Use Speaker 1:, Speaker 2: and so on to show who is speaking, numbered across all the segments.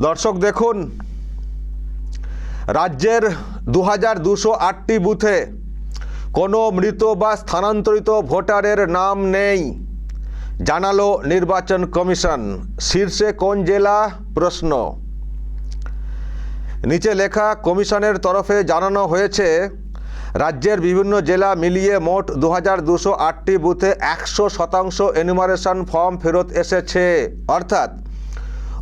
Speaker 1: দর্শক দেখুন, রাজ্যের দু হাজার দুশো আটটি বুথে কোনো মৃত বা স্থানান্তরিত ভোটারের নাম নেই, জানালো নির্বাচন কমিশন। শীর্ষে কোন জেলা? প্রশ্ন। নিচে লেখা, কমিশনের তরফে জানানো হয়েছে, রাজ্যের বিভিন্ন জেলা মিলিয়ে মোট দু হাজার দুশো আটটি বুথে একশো শতাংশ এনুমারেশন ফর্ম ফেরত এসেছে। অর্থাৎ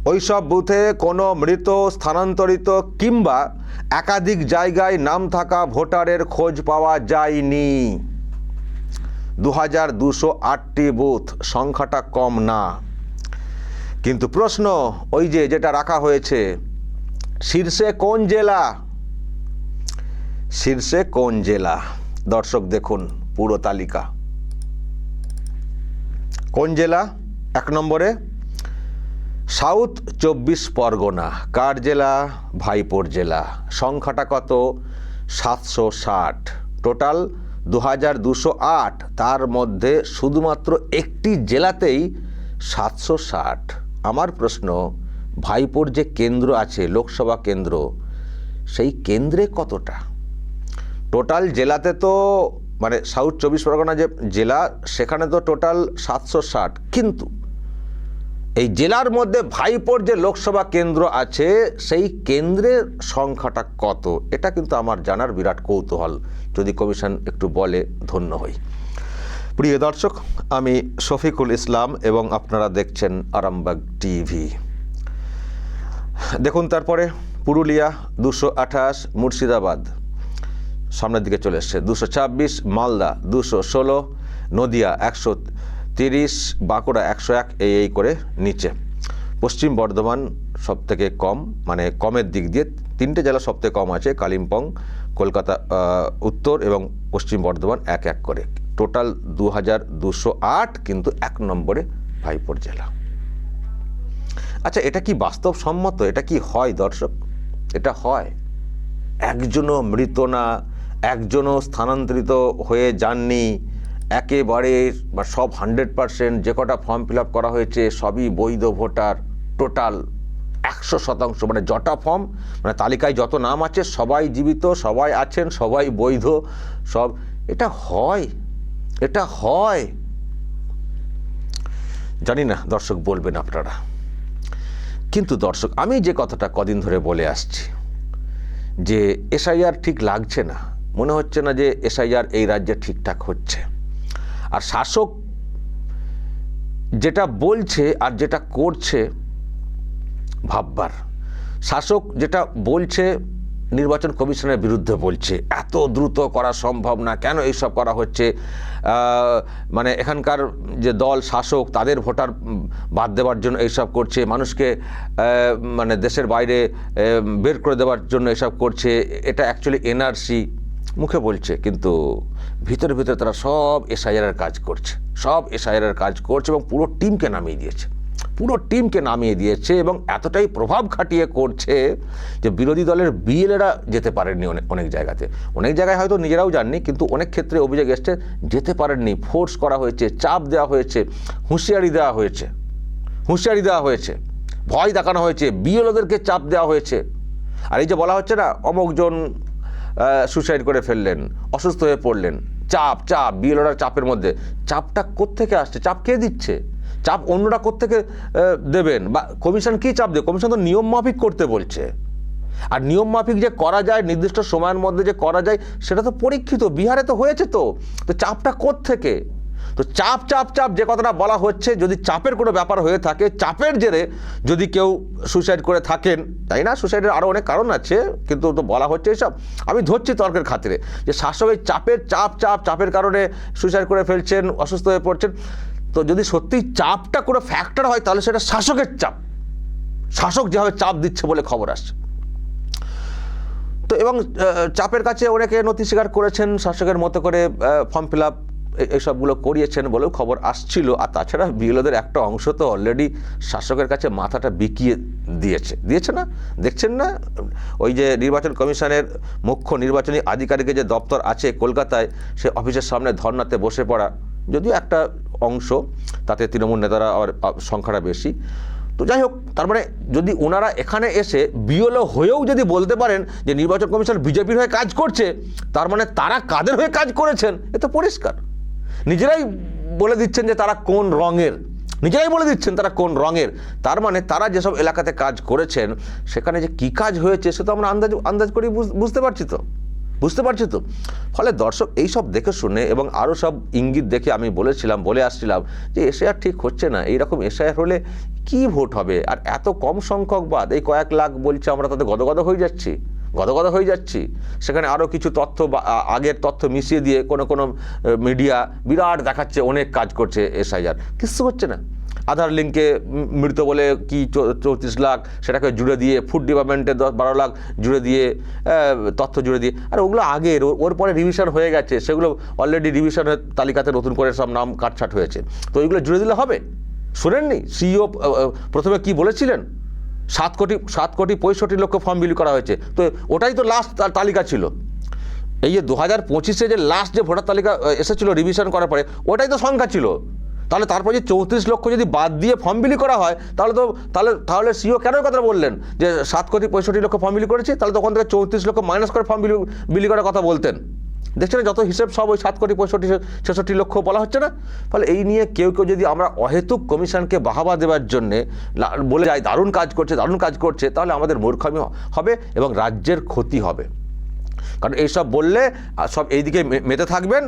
Speaker 1: ওইসব বুথে কোনো মৃত, স্থানান্তরিত কিংবা একাধিক জায়গায় নাম থাকা ভোটারের খোঁজ পাওয়া যায়নি। দু হাজার দুশো আটটি বুথ, সংখ্যাটা কম না। কিন্তু প্রশ্ন ওই যে যেটা রাখা হয়েছে, শীর্ষে কোন জেলা? শীর্ষে কোন জেলা? দর্শক দেখুন পুরো তালিকা। কোন জেলা? এক নম্বরে সাউথ চব্বিশ পরগনা, কার জেলা? ভাইপোর জেলা। সংখ্যাটা কত? সাতশো ষাট। টোটাল দু হাজার দুশো আট। তার মধ্যে শুধুমাত্র একটি জেলাতেই সাতশো ষাট। আমার প্রশ্ন, ভাইপোর যে কেন্দ্র আছে, লোকসভা কেন্দ্র, সেই কেন্দ্রে কতটা? টোটাল জেলাতে তো মানে সাউথ চব্বিশ পরগনা যে জেলা, সেখানে তো টোটাল সাতশো ষাট। কিন্তু এই জেলার মধ্যে ভাইপোর যে লোকসভা কেন্দ্র আছে, সেই কেন্দ্রের সংখ্যাটা কত? এটা কিন্তু আমার জানার বিরাট কৌতূহল। যদি কমিশন একটু বলে, ধন্য হই। প্রিয় দর্শক, আমি শফিকুল ইসলাম এবং আপনারা দেখছেন আরামবাগ টিভি। দেখুন, তারপরে পুরুলিয়া দুশো আঠাশ, মুর্শিদাবাদ সামনের দিকে চলে এসছে। দুশো ছাব্বিশ, মালদা দুশো ষোলো, নদিয়া একশো তিরিশ, বাঁকুড়া একশো এক, এই এই করে নিচে। পশ্চিম বর্ধমান সব থেকে কম মানে কমের দিক দিয়ে তিনটে জেলা সব থেকে কম আছে, কালিম্পং, কলকাতা উত্তর এবং পশ্চিম বর্ধমান এক এক করে। টোটাল দু হাজার দুশো আট কিন্তু এক নম্বরে ভাইপোর জেলা। আচ্ছা এটা কি বাস্তবসম্মত? এটা কি হয় দর্শক? এটা হয়। একজনও মৃত না, একজনও স্থানান্তরিত হয়ে যাননি একেবারে বা সব হান্ড্রেড পারসেন্ট যে কটা ফর্ম ফিল করা হয়েছে, সবই বৈধ ভোটার, টোটাল একশো শতাংশ মানে যটা ফর্ম মানে তালিকায় যত নাম আছে, সবাই জীবিত, সবাই আছেন, সবাই বৈধ, সব, এটা হয় এটা হয়। জানি না, দর্শক বলবেন আপনারা। কিন্তু দর্শক, আমি যে কথাটা কদিন ধরে বলে আসছি, যে এসআইআর ঠিক লাগছে না, মনে হচ্ছে না যে এসআইআর এই রাজ্যে ঠিকঠাক হচ্ছে। আর শাসক যেটা বলছে আর যেটা করছে ভাববার। শাসক যেটা বলছে, নির্বাচন কমিশনের বিরুদ্ধে বলছে, এত দ্রুত করা সম্ভব না, কেন এইসব করা হচ্ছে? মানে এখানকার যে দল শাসক, তাদের ভোটার বাদ দেওয়ার জন্য এইসব করছে, মানুষকে মানে দেশের বাইরে বের করে দেওয়ার জন্য এসব করছে, এটা অ্যাকচুয়ালি এনআরসি মুখে বলছে, কিন্তু ভিতরে ভিতরে তারা সব এসআইআরের কাজ করছে। সব এসআইআরের কাজ করছে এবং পুরো টিমকে নামিয়ে দিয়েছে। পুরো টিমকে নামিয়ে দিয়েছে এবং এতটাই প্রভাব খাটিয়ে করছে যে বিরোধী দলের বিএলএরা যেতে পারেননি অনেক অনেক জায়গাতে। অনেক জায়গায় হয়তো নিজেরাও যাননি, কিন্তু অনেক ক্ষেত্রে অভিযোগ এসছে, যেতে পারেননি। ফোর্স করা হয়েছে, চাপ দেওয়া হয়েছে, হুঁশিয়ারি দেওয়া হয়েছে। হুঁশিয়ারি দেওয়া হয়েছে। ভয় দেখানো হয়েছে। বিএলওদেরকে চাপ দেওয়া হয়েছে। আর এই যে বলা হচ্ছে না অমুকজন সুসাইড করে ফেললেন, অসুস্থ হয়ে পড়লেন। চাপ চাপ বিএলওরা চাপের মধ্যে। চাপটা কোত্থেকে আসছে? চাপ কে দিচ্ছে? চাপ অন্যরা কোত্থেকে দেবেন? বা কমিশন কী চাপ দেবে? কমিশন তো নিয়ম মাফিক করতে বলছে। আর নিয়ম মাফিক যে করা যায়, নির্দিষ্ট সময়ের মধ্যে যে করা যায়, সেটা তো পরীক্ষিত। বিহারে তো হয়েছে তো। তো চাপটা কোত্থেকে? তো চাপ চাপ চাপ যে কথাটা বলা হচ্ছে, যদি চাপের কোনো ব্যাপার হয়ে থাকে, চাপের জেরে যদি কেউ সুইসাইড করে থাকেন, তাই না? সুইসাইডের আরও অনেক কারণ আছে, কিন্তু তো বলা হচ্ছে এসব। আমি ধরছি তর্কের খাতিরে যে শাসকের চাপের চাপ চাপ, চাপের কারণে সুইসাইড করে ফেলছেন, অসুস্থ হয়ে পড়ছেন। তো যদি সত্যি চাপটা কোনো ফ্যাক্টর হয়, তাহলে সেটা শাসকের চাপ। শাসক যেভাবে চাপ দিচ্ছে বলে খবর আসছে। তো এবং চাপের কাছে অনেকে নথি স্বীকার করেছেন, শাসকের মতো করে ফর্ম ফিল আপ এইসবগুলো করিয়েছেন বলেও খবর আসছিল। আর তাছাড়া বিএলওদের একটা অংশ তো অলরেডি শাসকের কাছে মাথাটা বিকিয়ে দিয়েছে। দিয়েছে না? দেখছেন না? ওই যে নির্বাচন কমিশনের মুখ্য নির্বাচনী আধিকারিকের যে দপ্তর আছে কলকাতায়, সে অফিসের সামনে ধর্নাতে বসে পড়া। যদিও একটা অংশ, তাতে তৃণমূল নেতারা আর সংখ্যাটা বেশি। তো যাই হোক, তার মানে যদি ওনারা এখানে এসে বিএলও হয়েও যদি বলতে পারেন যে নির্বাচন কমিশন বিজেপির হয়ে কাজ করছে, তার মানে তারা কাদের হয়ে কাজ করেছেন? এ তো পরিষ্কার। নিজেরাই বলে দিচ্ছেন যে তারা কোন রঙের। নিজেরাই বলে দিচ্ছেন তারা কোন রঙের। তার মানে তারা যেসব এলাকাতে কাজ করেছেন, সেখানে যে কী কাজ হয়েছে সে তো আমরা আন্দাজ আন্দাজ করি বুঝ- বুঝতে পারছি তো। বুঝতে পারছি তো। ফলে দর্শক এই সব দেখে শুনে এবং আরও সব ইঙ্গিত দেখে আমি বলেছিলাম, বলে আসছিলাম যে এসআইআর ঠিক হচ্ছে না। এইরকম এসআইআর হলে কি ভোট হবে? আর এত কম সংখ্যক বাদ, এই কয়েক লাখ বলছে আমরা তাতে গদগদ হয়ে যাচ্ছি। গদগদ হয়ে যাচ্ছি। সেখানে আরও কিছু তথ্য বা আগের তথ্য মিশিয়ে দিয়ে কোনো কোনো মিডিয়া বিরাট দেখাচ্ছে, অনেক কাজ করছে এসআইআর। কিচ্ছু হচ্ছে না। আধার লিঙ্কে মৃত বলে কি চৌত্রিশ লাখ, সেটাকে জুড়ে দিয়ে ফুড ডিপার্টমেন্টে দশ, বারো লাখ জুড়ে দিয়ে তথ্য জুড়ে দিয়ে। আর ওগুলো আগের ওর পরে রিভিশন হয়ে গেছে, সেগুলো অলরেডি রিভিশনের তালিকাতে নতুন করে সব নাম কাটছাট হয়েছে। তো ওইগুলো জুড়ে দিলে হবে? শোনেননি? সিইও প্রথমে কি বলেছিলেন? সাত কোটি সাত কোটি পঁয়ষট্টি লক্ষ ফর্ম বিলি করা হয়েছে। তো ওটাই তো লাস্ট তালিকা ছিল। এই যে দু হাজার পঁচিশে যে লাস্ট যে ভোটার তালিকা এসেছিল রিভিশন করার পরে, ওটাই তো সংখ্যা ছিল। তাহলে তারপর যে চৌত্রিশ লক্ষ যদি বাদ দিয়ে ফর্ম বিলি করা হয়, তাহলে তো, তাহলে তাহলে সিও কেন কথা বললেন? যে সাত কোটি পঁয়ষট্টি লক্ষ ফর্ম বিলি করেছি, তাহলে তখন থেকে চৌত্রিশ লক্ষ মাইনাস করে ফর্ম বিলি বিলি করার কথা বলতেন। দেখছেন যত হিসেব, সব ওই সাত কোটি পঁয়ষট্টি, ছেষট্টি লক্ষ বলা হচ্ছে না। ফলে এই নিয়ে কেউ কেউ যদি আমরা অহেতুক কমিশনকে বাহাবা দেওয়ার জন্যে বলে যায় দারুণ কাজ করছে, দারুণ কাজ করছে, তাহলে আমাদের মূর্খামি হবে এবং রাজ্যের ক্ষতি হবে। কারণ এইসব বললে সব এইদিকে মেতে থাকবেন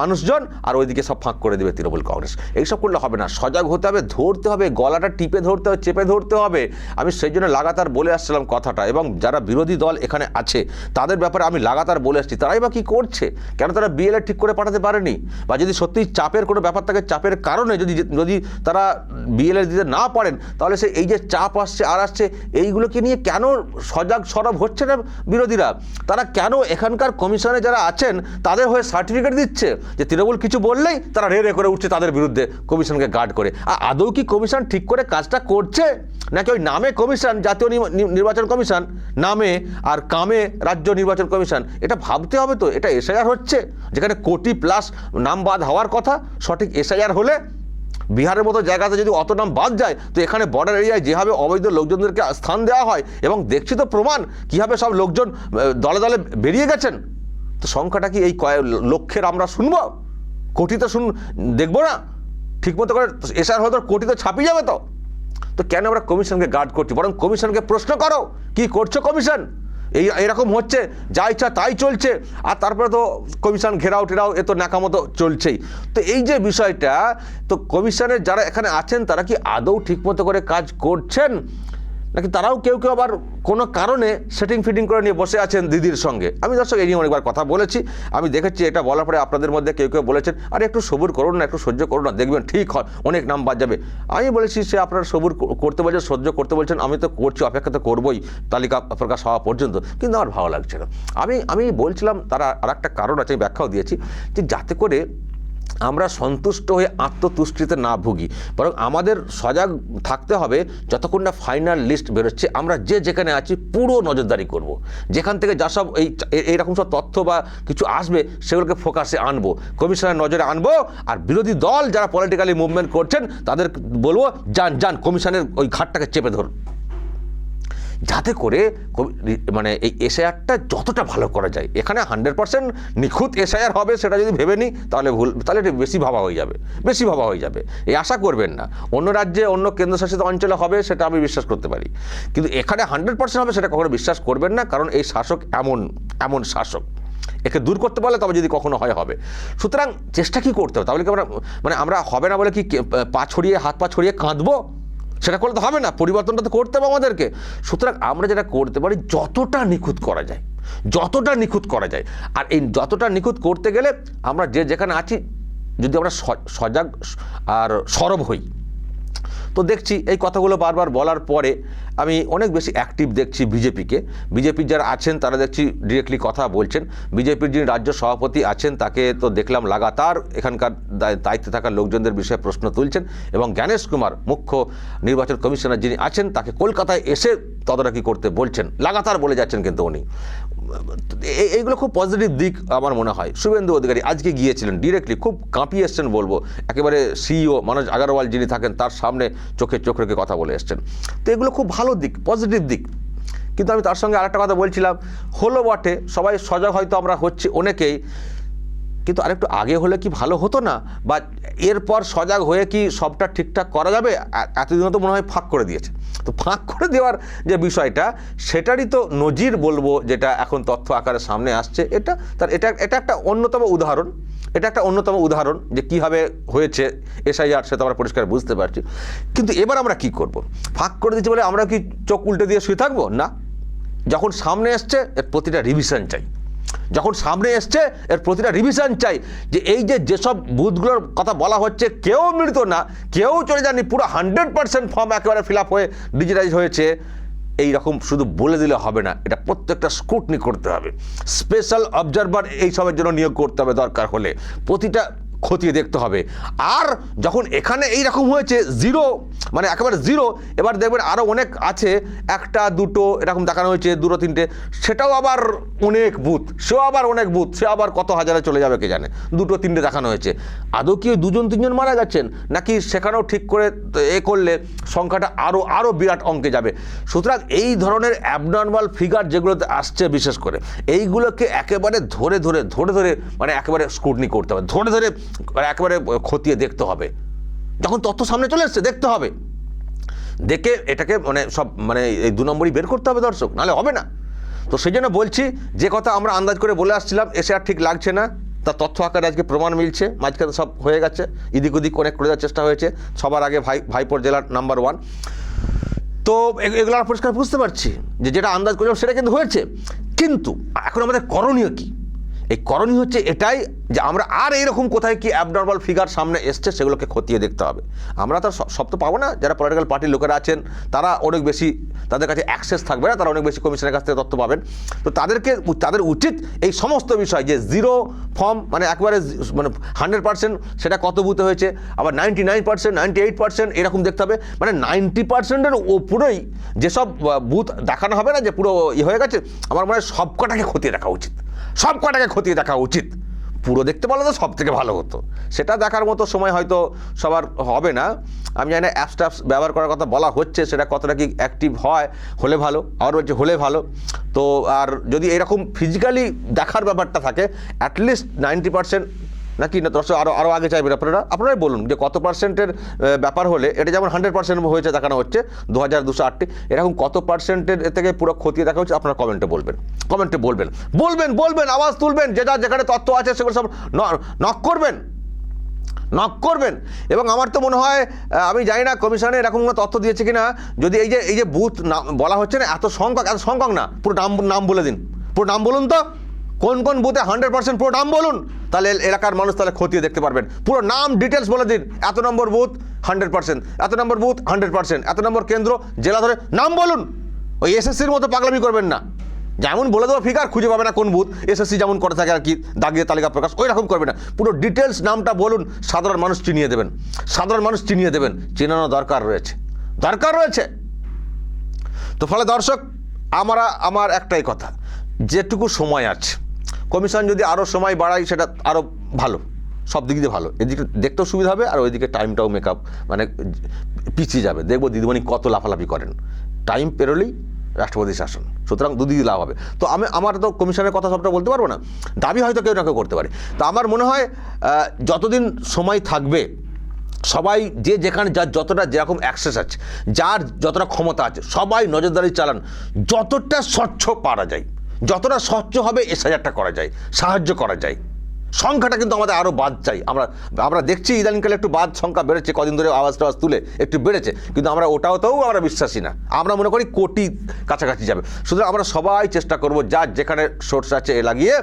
Speaker 1: মানুষজন, আর ওইদিকে সব ফাঁক করে দেবে তৃণমূল কংগ্রেস। এইসব করলে হবে না। সজাগ হতে হবে, ধরতে হবে, গলাটা টিপে ধরতে হবে, চেপে ধরতে হবে। আমি সেই জন্য লাগাতার বলে আসছিলাম কথাটা, এবং যারা বিরোধী দল এখানে আছে, তাদের ব্যাপারে আমি লাগাতার বলে আসছি। তারাই বা কী করছে? কেন তারা বিএলএ ঠিক করে পাঠাতে পারেনি? বা যদি সত্যিই চাপের কোনো ব্যাপার থাকে, চাপের কারণে যদি যদি তারা বিএলএ দিতে না পারেন, তাহলে সে এই যে চাপ আসছে, আর আসছে, এইগুলোকে নিয়ে কেন সজাগ সরব হচ্ছে না বিরোধীরা? তারা কেন এখানকার কমিশনে যারা আছেন, তাদের হয়ে সার্টিফিকেট দিচ্ছে? যে তৃণমূল কিছু বললেই তারা রে রে করে উঠছে তাদের বিরুদ্ধে কমিশনকে গার্ড করে। আর আদৌ কি কমিশন ঠিক করে কাজটা করছে? নাকি ওই নামে কমিশন, জাতীয় নির্বাচন কমিশন, নামে আর কামে রাজ্য নির্বাচন কমিশন, এটা ভাবতে হবে তো? এটা এসআইআর হচ্ছে? যেখানে কোটি প্লাস নাম বাদ হওয়ার কথা, সঠিক এসআইআর হলে বিহারের মতো জায়গাতে যদি অত নাম বাদ যায়, তো এখানে বর্ডার এরিয়ায় যেভাবে অবৈধ লোকজনদেরকে স্থান দেওয়া হয় এবং দেখছি তো প্রমাণ, কীভাবে সব লোকজন দলে দলে বেরিয়ে গেছেন? তো সংখ্যাটা কি এই কয়েক লক্ষের আমরা শুনব? কোটি তো শুন, দেখব না। ঠিকমতো করে এসআর হয়তো কোটি তো ছাপিয়ে যাবে তো। তো কেন আমরা কমিশনকে গার্ড করছি? বরং কমিশনকে প্রশ্ন করো, কি করছ কমিশন? এই, এরকম হচ্ছে, যা ইচ্ছা তাই চলছে, আর তারপরে তো কমিশন ঘেরাও টেরাও, এ তো ন্যাকামতো চলছেই। তো এই যে বিষয়টা, তো কমিশনের যারা এখানে আছেন, তারা কি আদৌ ঠিকমতো করে কাজ করছেন? নাকি তারাও কেউ কেউ আবার কোনো কারণে সেটিং ফিটিং করে নিয়ে বসে আছেন দিদির সঙ্গে? আমি দর্শক, এই নিয়ে অনেকবার কথা বলেছি। আমি দেখেছি এটা বলার পরে আপনাদের মধ্যে কেউ কেউ বলেছেন, আরে একটু সবুর করুন না, একটু সহ্য করুন না। দেখবেন ঠিক হয়, অনেক নাম বাদ যাবে। আমি বলেছি, সে আপনারা সবুর করতে বলছেন সহ্য করতে বলছেন, আমি তো করছি, অপেক্ষা তো করবোই, তালিকা প্রকাশ হওয়া পর্যন্ত। কিন্তু আমার ভালো লাগছে না। আমি আমি বলছিলাম, তারা আর একটা কারণ আছে, আমি ব্যাখ্যাও দিয়েছি, যে যাতে করে আমরা সন্তুষ্ট হয়ে আত্মতুষ্টিতে না ভুগি, বরং আমাদের সজাগ থাকতে হবে যতক্ষণ না ফাইনাল লিস্ট বেরোচ্ছে। আমরা যে যেখানে আছি পুরো নজরদারি করব। যেখান থেকে যা সব এই এইরকম সব তথ্য বা কিছু আসবে, সেগুলোকে ফোকাসে আনব। কমিশনের নজরে আনব আর বিরোধী দল যারা পলিটিক্যালি মুভমেন্ট করছেন, তাদের বলব, যান যান, কমিশনের ওই ঘাটটাকে চেপে ধরুন। যাতে করে মানে এই এসআইআরটা যতটা ভালো করা যায়। এখানে হান্ড্রেড পার্সেন্ট নিখুঁত এসআইআর হবে সেটা যদি ভেবে নিই, তাহলে ভুল, তাহলে এটা বেশি ভাবা হয়ে যাবে, বেশি ভাবা হয়ে যাবে। এই আশা করবেন না। অন্য রাজ্যে অন্য কেন্দ্রশাসিত অঞ্চলে হবে সেটা আমি বিশ্বাস করতে পারি। কিন্তু এখানে হান্ড্রেড পার্সেন্ট হবে সেটা কখনো বিশ্বাস করবেন না, কারণ এই শাসক এমন এমন শাসক। একে দূর করতে পারলে তবে যদি কখনো হয়, হবে। সুতরাং চেষ্টা কি করতে হবে? তাহলে কি আমরা মানে আমরা হবে না বলে কি, পা ছড়িয়ে, হাত পা ছড়িয়ে কাঁদবো? সেটা করলে তো হবে না, পরিবর্তনটা তো করতে হবে আমাদেরকে। সুতরাং আমরা যেটা করতে পারি, যতটা নিখুঁত করা যায়, যতটা নিখুঁত করা যায়। আর এই যতটা নিখুঁত করতে গেলে আমরা যে যেখানে আছি, যদি আমরা সজাগ আর সরব হই তো দেখছি এই কথাগুলো বারবার বলার পরে আমি অনেক বেশি অ্যাক্টিভ দেখছি বিজেপিকে। বিজেপির যারা আছেন, তারা দেখছি ডিরেক্টলি কথা বলছেন। বিজেপির যিনি রাজ্য সভাপতি আছেন, তাকে তো দেখলাম লাগাতার এখানকার দায়িত্বে থাকা লোকজনদের বিষয়ে প্রশ্ন তুলছেন এবং জ্ঞানেশ কুমার, মুখ্য নির্বাচন কমিশনার যিনি আছেন, তাকে কলকাতায় এসে তদারকি করতে বলছেন। লাগাতার বলে যাচ্ছেন কিন্তু উনি। এইগুলো খুব পজিটিভ দিক আমার মনে হয়। শুভেন্দু অধিকারী আজকে গিয়েছিলেন ডিরেক্টলি খুব কাঁপিয়ে এসছেন বলব। একেবারে সিইও মানুষ আগারওয়াল যিনি থাকেন, তার সামনে চোখে চোখ রেখে কথা বলে এসছেন। তো এগুলো খুব ভালো দিক পজিটিভ দিক। কিন্তু আমি তার সঙ্গে আরেকটা কথা বলছিলাম, হলো বটে, সবাই সজাগ হয়তো আমরা হচ্ছি অনেকেই কিন্তু আরেকটু আগে হলে কি ভালো হতো না? বা এরপর সজাগ হয়ে কি সবটা ঠিকঠাক করা যাবে? এ- এতদিনও তো মনে হয় ফাঁক করে দিয়েছে। তো ফাঁক করে দেওয়ার যে বিষয়টা, সেটারই তো নজির বলব যেটা এখন তথ্য আকারে সামনে আসছে। এটা তার, এটা এটা একটা অন্যতম উদাহরণ। এটা একটা অন্যতম উদাহরণ যে কীভাবে হয়েছে। এসআইআর, সেটা আমরা পরিষ্কার বুঝতে পারছি। কিন্তু এবার আমরা কি করব? ফাঁক করে দিচ্ছি বলে আমরা কি চোখ উল্টে দিয়ে শুয়ে থাকব? না। যখন সামনে আসছে প্রতিটা রিভিশন চাই। যখন সামনে এসছে, এর প্রতিটা রিভিশন চাই যে এই যে যেসব বুথগুলোর কথা বলা হচ্ছে, কেউ মৃত না, কেউ চলে যাননি পুরো হান্ড্রেড পার্সেন্ট ফর্ম একেবারে ফিল আপ হয়ে ডিজিটাইজ হয়েছে। এই রকম শুধু বলে দিলে হবে না, এটা প্রত্যেকটা স্কুটনি করতে হবে। স্পেশাল অবজারভার এইসবের জন্য নিয়োগ করতে হবে দরকার হলে। প্রতিটা খতিয়ে দেখতে হবে। আর যখন এখানে এই রকম হয়েছে জিরো মানে একেবারে জিরো এবার দেখবেন আরও অনেক আছে, একটা, দুটো, এরকম দেখানো হয়েছে, দুটো, তিনটে, সেটাও আবার অনেক বুথ সেও আবার অনেক বুথ সে আবার কত হাজারে চলে যাবে কে জানে? দুটো, তিনটে দেখানো হয়েছে। আদৌ কি দুজন, তিনজন মারা গেছেন? নাকি সেখানেও ঠিক করে এ করলে সংখ্যাটা আরও আরও বিরাট অঙ্কে যাবে? সুতরাং এই ধরনের অ্যাবনর্মাল ফিগার যেগুলোতে আসছে বিশেষ করে, এইগুলোকে একেবারে ধরে ধরে ধরে ধরে মানে একেবারে স্ক্রুটনি করতে হবে। ধরে ধরে একেবারে খতিয়ে দেখতে হবে। যখন তথ্য সামনে চলে এসছে, দেখতে হবে। দেখে এটাকে মানে সব মানে এই দু নম্বরই বের করতে হবে দর্শক, নাহলে হবে না। তো সেই জন্য বলছি, যে কথা আমরা আন্দাজ করে বলে আসছিলাম, এসে আর ঠিক লাগছে না। তার তথ্য আকারে আজকে প্রমাণ মিলছে, মাঝখানে সব হয়ে গেছে এদিক ওদিক অনেক করে দেওয়ার চেষ্টা হয়েছে। সবার আগে ভাই, ভাইপোর জেলার নাম্বার ওয়ান তো এগুলো পরিষ্কার বুঝতে পারছি যে যেটা আন্দাজ করলাম সেটা কিন্তু হয়েছে। কিন্তু এখন আমাদের করণীয় কি? এই করণীয় হচ্ছে এটাই যে আমরা আর এইরকম কোথায় কি অ্যাবনর্মাল ফিগার সামনে এসছে সেগুলোকে খতিয়ে দেখতে হবে। আমরা তো সব- তো পাবো না। যারা পলিটিক্যাল পার্টির লোকেরা আছেন, তারা অনেক বেশি তাদের কাছে অ্যাক্সেস থাকবে না। তারা অনেক বেশি কমিশনের কাছ থেকে তথ্য পাবেন। তো তাদেরকে তাদের উচিত এই সমস্ত বিষয় যে জিরো ফর্ম মানে একবারে মানে হান্ড্রেড পার্সেন্ট সেটা কত বুথে হয়েছে, আবার ninety nine percent ninety eight percent এরকম দেখতে হবে। মানে নাইনটি পার্সেন্টের ওপরেই যেসব বুথ দেখানো হবে না, যে পুরো ইয়ে হয়ে গেছে, আমার মনে হয় সব কটাকে খতিয়ে দেখা উচিত। সব কটাকে খতিয়ে দেখা উচিত? পুরো দেখতে পারলে তো সব থেকে ভালো হতো। সেটা দেখার মতো সময় হয়তো সবার হবে না। আমি জানি অ্যাপস ট্যাপস ব্যবহার করার কথা বলা হচ্ছে, সেটা কতটা কি অ্যাক্টিভ হয়, হলে ভালো আবার বলছে হলে ভালো। তো আর যদি এরকম ফিজিক্যালি দেখার ব্যাপারটা থাকে অ্যাটলিস্ট নাইনটি পার্সেন্ট নাকি না, দর্শক আরও আরও আগে চাইবেন আপনারা? আপনারাই বলুন যে কত পার্সেন্টের ব্যাপার হলে, এটা যেমন হান্ড্রেড পার্সেন্ট হয়েছে, দেখানো হচ্ছে দু হাজার দুশো আটটি, এরকম কত পার্সেন্টের থেকে পুরো খতিয়ে দেখা হচ্ছে, আপনারা কমেন্টে বলবেন। কমেন্টে বলবেন। বলবেন বলবেন, আওয়াজ তুলবেন, যে যা যেখানে তথ্য আছে, সেগুলো সব নক করবেন। নক করবেন। এবং আমার তো মনে হয় আমি জানি না, কমিশনে এরকম কোনো তথ্য দিয়েছে কিনা, যদি এই যে এই যে বুথ বলা হচ্ছে না, এত সংখ্যক এত সংখ্যক না, পুরো নাম নাম বলে দিন। পুরো নাম বলুন তো। কোন কোন বুথে হান্ড্রেড পার্সেন্ট পুরো নাম বলুন, তাহলে এলাকার মানুষ তাহলে খতিয়ে দেখতে পারবেন। পুরো নাম ডিটেলস বলে দিন, এত নম্বর বুথ হান্ড্রেড পার্সেন্ট, এত নম্বর বুথ হান্ড্রেড পার্সেন্ট, এত নম্বর কেন্দ্র, জেলা ধরে, নাম বলুন। ওই এসএসসির মতো পাগলামি করবেন না। যেমন বলে দেবো ফিগার খুঁজে পাবে না কোন বুথ, এসএসসি যেমন করে থাকে আর কি দাগিয়ে তালিকা প্রকাশ, ওই রকম করবে না। পুরো ডিটেলস নামটা বলুন, সাধারণ মানুষ চিনিয়ে দেবেন। সাধারণ মানুষ চিনিয়ে দেবেন, চেনানো দরকার রয়েছে। দরকার রয়েছে। তো ফলে দর্শক, আমরা, আমার একটাই কথা, যেটুকু সময় আছে কমিশন যদি আরও সময় বাড়ায়, সেটা আরও ভালো। সব দিক দিয়ে ভালো। এদিকে দেখতেও সুবিধা হবে, আর ওইদিকে টাইমটাও মেকআপ মানে পিছিয়ে যাবে। দেখব দিদিমণি কত লাফালাফি করেন। টাইম পেরোলেই রাষ্ট্রপতি শাসন। সুতরাং দুদিকে লাভ হবে। তো আমি, আমার তো কমিশনের কথা সবটা বলতে পারব না। দাবি হয়তো কেউ না কেউ করতে পারে। তো আমার মনে হয় যতদিন সময় থাকবে, সবাই যে যেখানে যার যতটা যেরকম অ্যাক্সেস আছে, যার যতটা ক্ষমতা আছে, সবাই নজরদারি চালান, যতটা স্বচ্ছ পারা যায়। যতটা স্বচ্ছ হবে, এ সাজারটা করা যায়, সাহায্য করা যায়। সংখ্যাটা কিন্তু আমাদের আরও বাদ চাই আমরা আমরা দেখছি ইদানিংকালে একটু বাদ সংখ্যা বেড়েছে, কদিন ধরে আওয়াজ টাওয়াজ তুলে একটু বেড়েছে, কিন্তু আমরা ওটাও ওটাওতেও আমরা বিশ্বাসী না। আমরা মনে করি কোটি কাছাকাছি যাবে। সুতরাং আমরা সবাই চেষ্টা করব যার যেখানে সোর্স আছে এ লাগিয়ে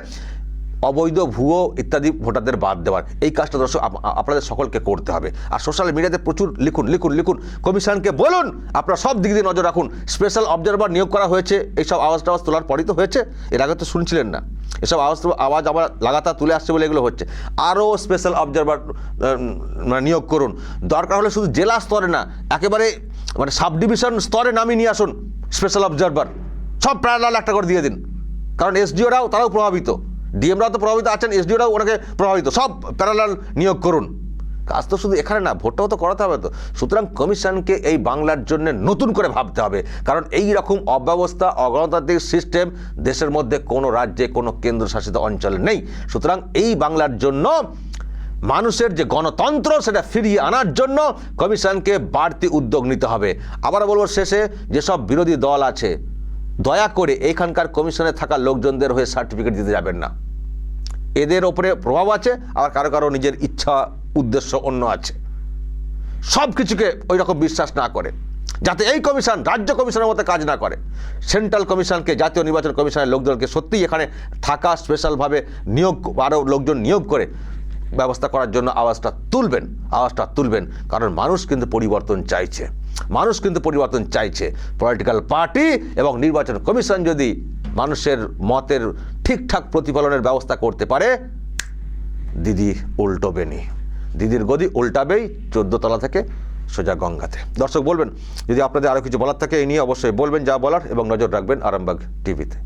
Speaker 1: অবৈধ ভুয়ো ইত্যাদি ভোটারদের বাদ দেওয়ার। এই কাজটা দর্শক আপনাদের সকলকে করতে হবে। আর সোশ্যাল মিডিয়াতে প্রচুর লিখুন লিখুন লিখুন। কমিশনকে বলুন, আপনারা সব দিক দিয়ে নজর রাখুন। স্পেশাল অবজারভার নিয়োগ করা হয়েছে, এইসব আওয়াজ টাওয়াজ তোলার পরই তো হয়েছে। এর আগে তো শুনছিলেন না। এসব আওয়াজ আওয়াজ আবার লাগাতার তুলে আসছে বলে এগুলো হচ্ছে। আরও স্পেশাল অবজারভার মানে নিয়োগ করুন। দরকার হলে শুধু জেলা স্তরে না, একেবারে মানে সাব ডিভিশন স্তরে নামিয়ে নিয়ে আসুন স্পেশাল অবজারভার সব প্যারালাল একটা করে দিয়ে দিন। কারণ এসডিওরাও তারাও প্রভাবিত। ডিএমরাও তো প্রভাবিত আছেন এসডিওরাও ওনাকে প্রভাবিত, সব প্যারালাল নিয়োগ করুন। কাজ তো শুধু এখানে না, ভোটটাও তো করাতে হবে তো। সুতরাং কমিশনকে এই বাংলার জন্য নতুন করে ভাবতে হবে, কারণ এই রকম অব্যবস্থা, অগণতান্ত্রিক সিস্টেম দেশের মধ্যে কোনো রাজ্যে, কোনো কেন্দ্রশাসিত অঞ্চলে নেই। সুতরাং এই বাংলার জন্য, মানুষের যে গণতন্ত্র সেটা ফিরিয়ে আনার জন্য কমিশনকে বাড়তি উদ্যোগ নিতে হবে। আবার বলব শেষে, যেসব বিরোধী দল আছে দয়া করে এইখানকার কমিশনে থাকা লোকজনদের হয়ে সার্টিফিকেট দিতে যাবেন না। এদের ওপরে প্রভাব আছে, আবার কারও কারও নিজের ইচ্ছা, উদ্দেশ্য অন্য আছে। সব কিছুকে ওই রকম বিশ্বাস না করে, যাতে এই কমিশন রাজ্য কমিশনের মতো কাজ না করে। সেন্ট্রাল কমিশনকে, জাতীয় নির্বাচন কমিশনের লোকজনকে সত্যিই এখানে থাকা স্পেশালভাবে নিয়োগ, আরও লোকজন নিয়োগ করে ব্যবস্থা করার জন্য আওয়াজটা তুলবেন আওয়াজটা তুলবেন। কারণ মানুষ কিন্তু পরিবর্তন চাইছে। মানুষ কিন্তু পরিবর্তন চাইছে। পলিটিক্যাল পার্টি এবং নির্বাচন কমিশন যদি মানুষের মতের ঠিকঠাক প্রতিফলনের ব্যবস্থা করতে পারে দিদি উল্টোবেনি দিদির গদি উল্টাবেই চোদ্দ তলা থেকে সোজা গঙ্গাতে। দর্শক বলবেন, যদি আপনাদের আরও কিছু বলার থাকে, এই নিয়ে অবশ্যই বলবেন, যা বলার এবং নজর রাখবেন আরামবাগ টিভিতে।